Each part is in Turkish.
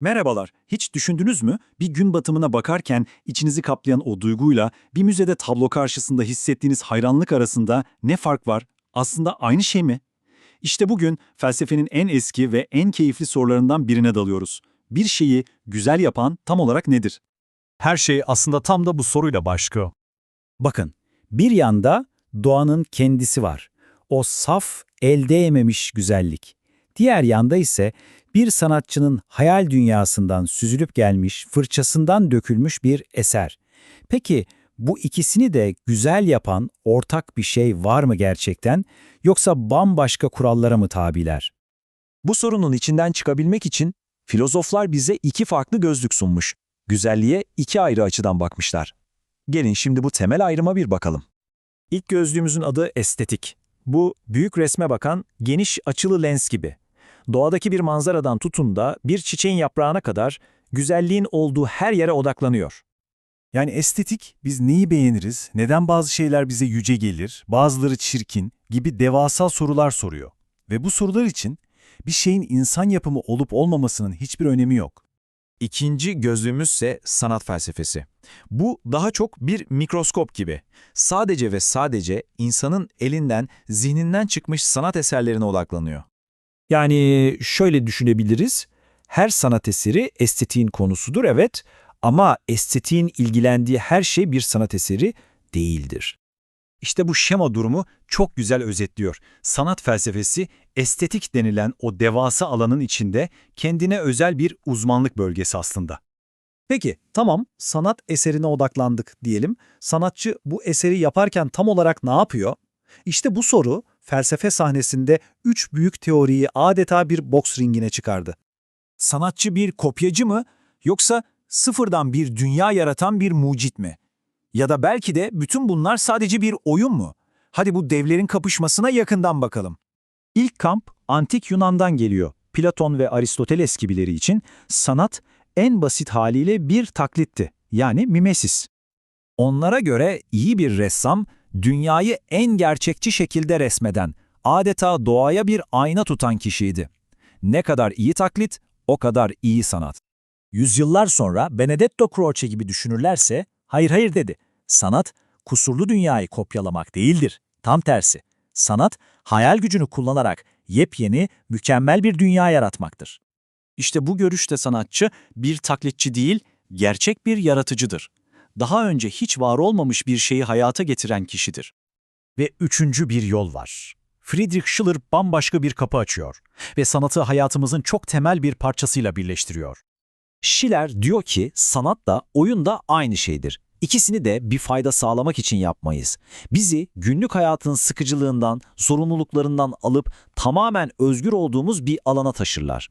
Merhabalar, hiç düşündünüz mü? Bir gün batımına bakarken içinizi kaplayan o duyguyla bir müzede tablo karşısında hissettiğiniz hayranlık arasında ne fark var? Aslında aynı şey mi? İşte bugün felsefenin en eski ve en keyifli sorularından birine dalıyoruz. Bir şeyi güzel yapan tam olarak nedir? Her şey aslında tam da bu soruyla başlıyor. Bakın, bir yanda doğanın kendisi var. O saf, elde yememiş güzellik. Diğer yanda ise bir sanatçının hayal dünyasından süzülüp gelmiş, fırçasından dökülmüş bir eser. Peki bu ikisini de güzel yapan ortak bir şey var mı gerçekten yoksa bambaşka kurallara mı tabiler? Bu sorunun içinden çıkabilmek için filozoflar bize iki farklı gözlük sunmuş. Güzelliğe iki ayrı açıdan bakmışlar. Gelin şimdi bu temel ayrıma bir bakalım. İlk gözlüğümüzün adı estetik. Bu büyük resme bakan geniş açılı lens gibi. Doğadaki bir manzaradan tutun da bir çiçeğin yaprağına kadar güzelliğin olduğu her yere odaklanıyor. Yani estetik, biz neyi beğeniriz, neden bazı şeyler bize yüce gelir, bazıları çirkin gibi devasa sorular soruyor. Ve bu sorular için bir şeyin insan yapımı olup olmamasının hiçbir önemi yok. İkinci gözlüğümüzse sanat felsefesi. Bu daha çok bir mikroskop gibi. Sadece ve sadece insanın elinden, zihninden çıkmış sanat eserlerine odaklanıyor. Yani şöyle düşünebiliriz. Her sanat eseri estetiğin konusudur evet ama estetiğin ilgilendiği her şey bir sanat eseri değildir. İşte bu şema durumu çok güzel özetliyor. Sanat felsefesi, estetik denilen o devasa alanın içinde kendine özel bir uzmanlık bölgesi aslında. Peki, tamam, sanat eserine odaklandık diyelim. Sanatçı bu eseri yaparken tam olarak ne yapıyor? İşte bu soru felsefe sahnesinde üç büyük teoriyi adeta bir boks ringine çıkardı. Sanatçı bir kopyacı mı yoksa sıfırdan bir dünya yaratan bir mucit mi? Ya da belki de bütün bunlar sadece bir oyun mu? Hadi bu devlerin kapışmasına yakından bakalım. İlk kamp antik Yunan'dan geliyor. Platon ve Aristoteles gibileri için sanat en basit haliyle bir taklitti. Yani mimesis. Onlara göre iyi bir ressam, dünyayı en gerçekçi şekilde resmeden, adeta doğaya bir ayna tutan kişiydi. Ne kadar iyi taklit, o kadar iyi sanat. Yüzyıllar sonra Benedetto Croce gibi düşünürlerse, hayır hayır dedi. Sanat, kusurlu dünyayı kopyalamak değildir. Tam tersi. Sanat, hayal gücünü kullanarak yepyeni, mükemmel bir dünya yaratmaktır. İşte bu görüşte sanatçı bir taklitçi değil, gerçek bir yaratıcıdır. Daha önce hiç var olmamış bir şeyi hayata getiren kişidir. Ve üçüncü bir yol var. Friedrich Schiller bambaşka bir kapı açıyor ve sanatı hayatımızın çok temel bir parçasıyla birleştiriyor. Schiller diyor ki sanat da oyun da aynı şeydir. İkisini de bir fayda sağlamak için yapmayız. Bizi günlük hayatın sıkıcılığından, sorumluluklarından alıp tamamen özgür olduğumuz bir alana taşırlar.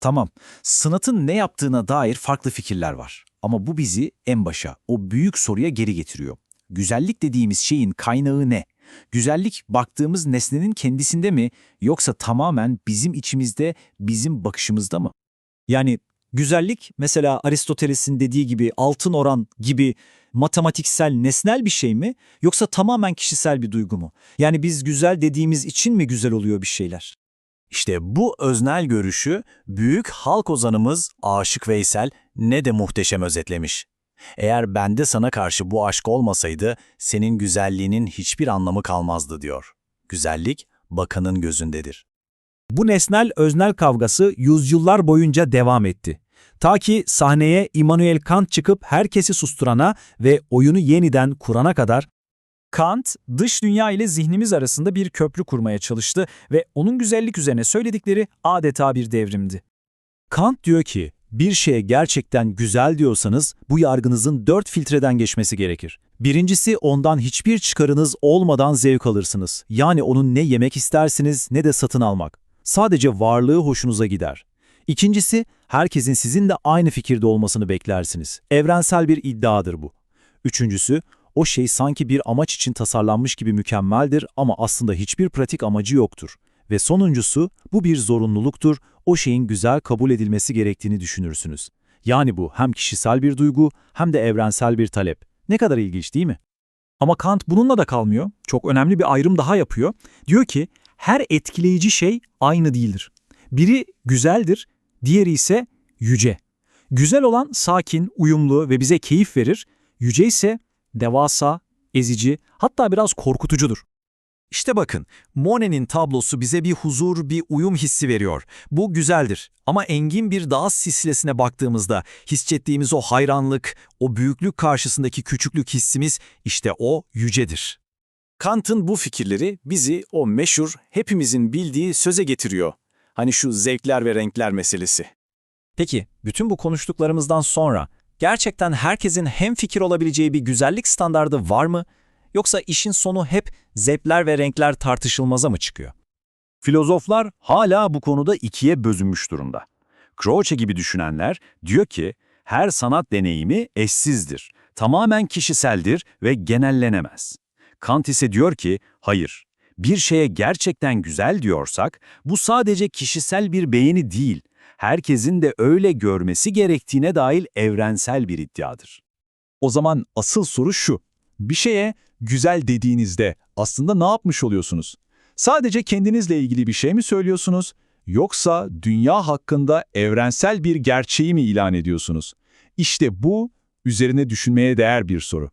Tamam, sanatın ne yaptığına dair farklı fikirler var. Ama bu bizi en başa, o büyük soruya geri getiriyor. Güzellik dediğimiz şeyin kaynağı ne? Güzellik baktığımız nesnenin kendisinde mi yoksa tamamen bizim içimizde, bizim bakışımızda mı? Yani güzellik mesela Aristoteles'in dediği gibi altın oran gibi matematiksel, nesnel bir şey mi yoksa tamamen kişisel bir duygu mu? Yani biz güzel dediğimiz için mi güzel oluyor bir şeyler? İşte bu öznel görüşü büyük halk ozanımız Aşık Veysel ne de muhteşem özetlemiş. Eğer bende sana karşı bu aşk olmasaydı senin güzelliğinin hiçbir anlamı kalmazdı diyor. Güzellik bakanın gözündedir. Bu nesnel öznel kavgası yüzyıllar boyunca devam etti. Ta ki sahneye Immanuel Kant çıkıp herkesi susturana ve oyunu yeniden kurana kadar Kant, dış dünya ile zihnimiz arasında bir köprü kurmaya çalıştı ve onun güzellik üzerine söyledikleri adeta bir devrimdi. Kant diyor ki, bir şeye gerçekten güzel diyorsanız bu yargınızın dört filtreden geçmesi gerekir. Birincisi ondan hiçbir çıkarınız olmadan zevk alırsınız. Yani onun ne yemek istersiniz ne de satın almak. Sadece varlığı hoşunuza gider. İkincisi, herkesin sizinle aynı fikirde olmasını beklersiniz. Evrensel bir iddiadır bu. Üçüncüsü, o şey sanki bir amaç için tasarlanmış gibi mükemmeldir ama aslında hiçbir pratik amacı yoktur. Ve sonuncusu, bu bir zorunluluktur, o şeyin güzel kabul edilmesi gerektiğini düşünürsünüz. Yani bu hem kişisel bir duygu hem de evrensel bir talep. Ne kadar ilginç değil mi? Ama Kant bununla da kalmıyor. Çok önemli bir ayrım daha yapıyor. Diyor ki her etkileyici şey aynı değildir. Biri güzeldir, diğeri ise yüce. Güzel olan sakin, uyumlu ve bize keyif verir. Yüce ise devasa, ezici, hatta biraz korkutucudur. İşte bakın, Monet'in tablosu bize bir huzur, bir uyum hissi veriyor. Bu güzeldir. Ama engin bir dağ silsilesine baktığımızda hissettiğimiz o hayranlık, o büyüklük karşısındaki küçüklük hissimiz işte o yücedir. Kant'ın bu fikirleri bizi o meşhur, hepimizin bildiği söze getiriyor. Hani şu zevkler ve renkler meselesi. Peki, bütün bu konuştuklarımızdan sonra gerçekten herkesin hemfikir olabileceği bir güzellik standardı var mı? Yoksa işin sonu hep zevkler ve renkler tartışılmaza mı çıkıyor? Filozoflar hala bu konuda ikiye bölünmüş durumda. Croce gibi düşünenler diyor ki her sanat deneyimi eşsizdir, tamamen kişiseldir ve genellenemez. Kant ise diyor ki hayır, bir şeye gerçekten güzel diyorsak bu sadece kişisel bir beğeni değil, herkesin de öyle görmesi gerektiğine dair evrensel bir iddiadır. O zaman asıl soru şu. Bir şeye güzel dediğinizde aslında ne yapmış oluyorsunuz? Sadece kendinizle ilgili bir şey mi söylüyorsunuz? Yoksa dünya hakkında evrensel bir gerçeği mi ilan ediyorsunuz? İşte bu üzerine düşünmeye değer bir soru.